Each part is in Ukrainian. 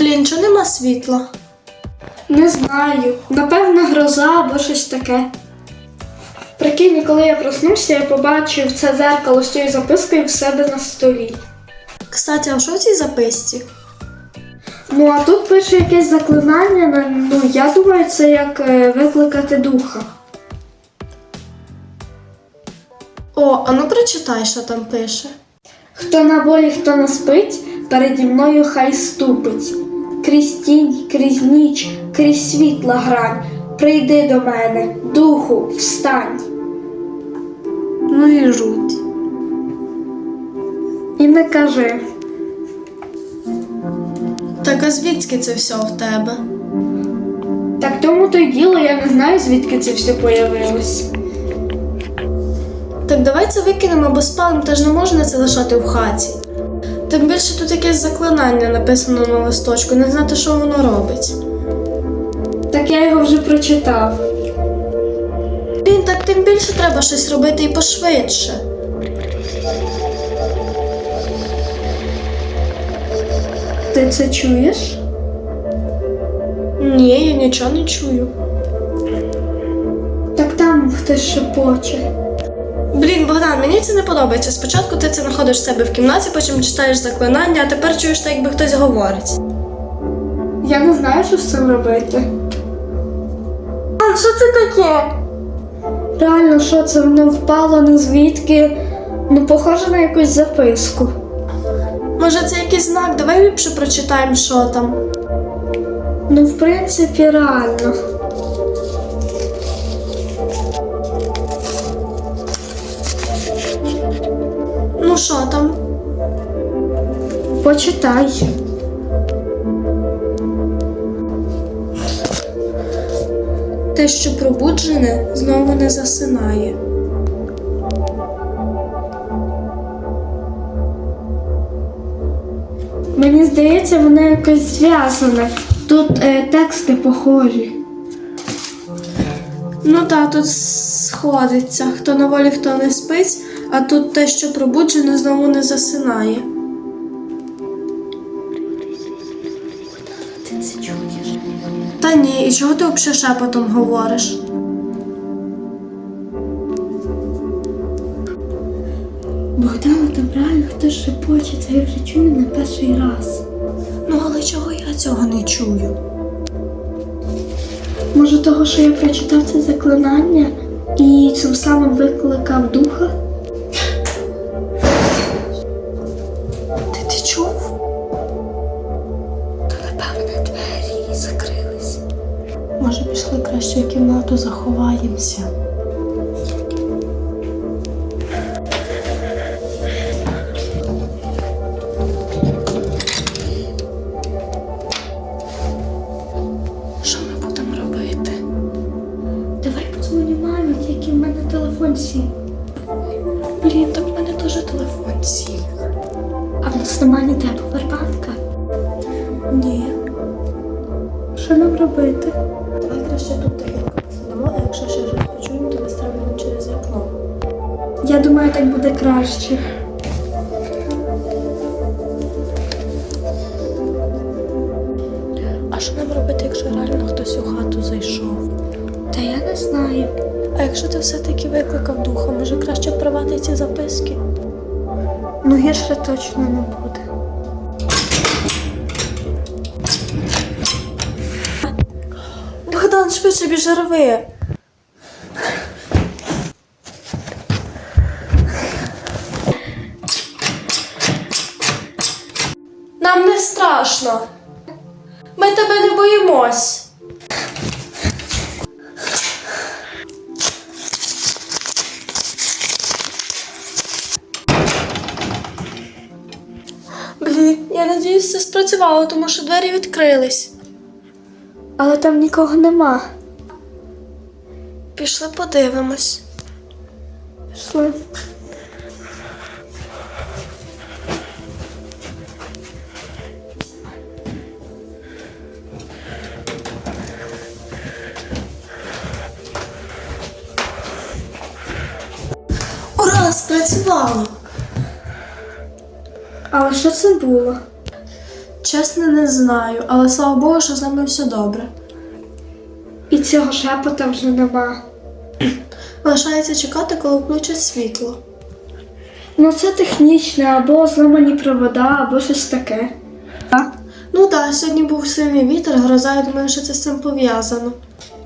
Блін, чого нема світла? Не знаю. Напевно, гроза або щось таке. Прикинь, коли я проснувся, я побачив це зеркало з цією запискою в себе на столі. Кстати, а що в цій записці? Ну а тут пише якесь заклинання. Ну я думаю, це як е, викликати духа. О, а ну прочитай, що там пише. Хто на волі, хто не спить, переді мною хай ступить. Крізь тінь, крізь ніч, крізь світла грань. Прийди до мене, духу, встань. Ну і жуть. І не кажи. Так а звідки це все в тебе? Так тому то й діло, я не знаю, звідки це все появилось. Так давай це викинемо, бо спалим теж не можна це лишати в хаті. Тим більше тут якесь заклинання написано на листочку, не знати, що воно робить. Так я його вже прочитав. Блін, так тим більше треба щось робити і пошвидше. Ти це чуєш? Ні, я нічого не чую. Так там хтось шепоче. Блін, Богдан, мені це не подобається. Спочатку ти це знаходиш в себе в кімнаті, потім читаєш заклинання, а тепер чуєш так, якби хтось говорить. Я не знаю, що з цим робити. А що це таке? Реально, що це воно впало не звідки? Ну, похоже на якусь записку. Може, це якийсь знак? Давай ліпше прочитаємо, що там. Ну, в принципі, реально. Що там? Почитай. Те, що пробуджене, знову не засинає. Мені здається, воно якось зв'язане. Тут е, тексти похожі. Ну так, тут сходиться. Хто на волі, хто не спить, а тут те, що пробуджене, знову не засинає. Та ні, і чого ти взагалі шепотом говориш? Богдана, там реально хтось шепоче, це я вже чую не перший раз. Ну, але чого я цього не чую? Може, того, що я прочитав це заклинання і цим самим викликав духа? Може, пішли краще в кімнату, заховаємося. Що ми будемо робити? Давай подзвоню мамі, тільки в мене телефон сів. Блін, так в мене теж телефон сів. А в нас немає ніде повербанка. Ні. Що нам робити? Краще тут тихенько посидимо, а якщо ще щось почуємо, то вистрибуємо через вікно. Я думаю, так буде краще. А що нам робити, якщо реально хтось у хату зайшов? Та я не знаю. А якщо ти все-таки викликав духа, може краще привати ці записки? Ну гірше точно не буде. Богдан, швидше біжи рви. Нам не страшно. Ми тебе не боїмось. Я надіюсь, це спрацювало, тому що двері відкрились. Але там нікого нема. Пішли подивимось. Пішли. Ура, спрацювало! Але що це було? Чесно, не знаю, але слава Богу, що з нами все добре. І цього шепота вже нема. Лишається чекати, коли включать світло. Ну це технічне, або зламані провода, або щось таке. Ну так, сьогодні був сильний вітер, гроза, я думаю, що це з цим пов'язано.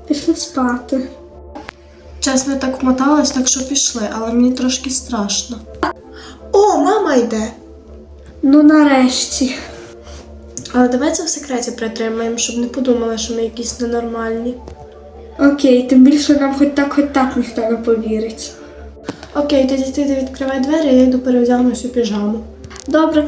Пішли спати. Чесно, я так вмоталась, так що пішли, але мені трошки страшно. О, мама йде! Ну нарешті. Але давай це в секреті притримаємо, щоб не подумали, що ми якісь ненормальні. Окей, тим більше нам хоч так, хоч так ніхто не повірить. Окей, тоді ти відкривай двері, я йду переодягнусь всю піжаму. Добре,